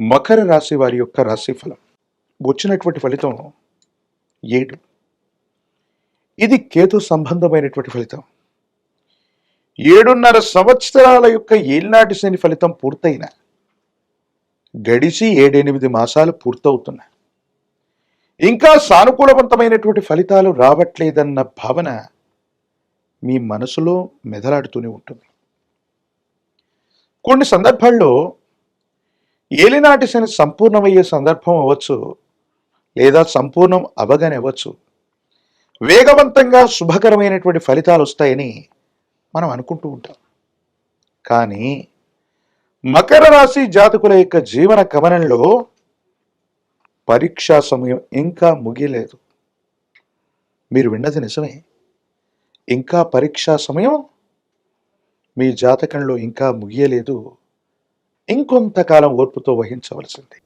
మకర రాశి వారి యొక్క రాశి ఫలం వచ్చినటువంటి ఫలితం ఏడు. ఇది కేతు సంబంధమైనటువంటి ఫలితం. ఏడున్నర సంవత్సరాల యొక్క ఏలినాటి శని ఫలితం పూర్తయిన. గడిచి ఏడెనిమిది మాసాలు పూర్తవుతున్నాయి. ఇంకా సానుకూలవంతమైనటువంటి ఫలితాలు రావట్లేదన్న భావన మీ మనసులో మెదలాడుతూనే ఉంటుంది. కొన్ని సందర్భాల్లో ఏలినాటి శని సంపూర్ణమయ్యే సందర్భం అవ్వచ్చు లేదా సంపూర్ణం అవగానే అవ్వచ్చు. వేగవంతంగా శుభకరమైనటువంటి ఫలితాలు వస్తాయని మనం అనుకుంటూ ఉంటాం. కానీ మకర రాశి జాతకుల యొక్క జీవన గమనంలో పరీక్షా సమయం ఇంకా ముగియలేదు. మీరు విన్నది నిజమే. ఇంకా పరీక్షా సమయం మీ జాతకంలో ఇంకా ముగియలేదు. ఇంకొంతకాలం ఓర్పుతో వహించవలసింది.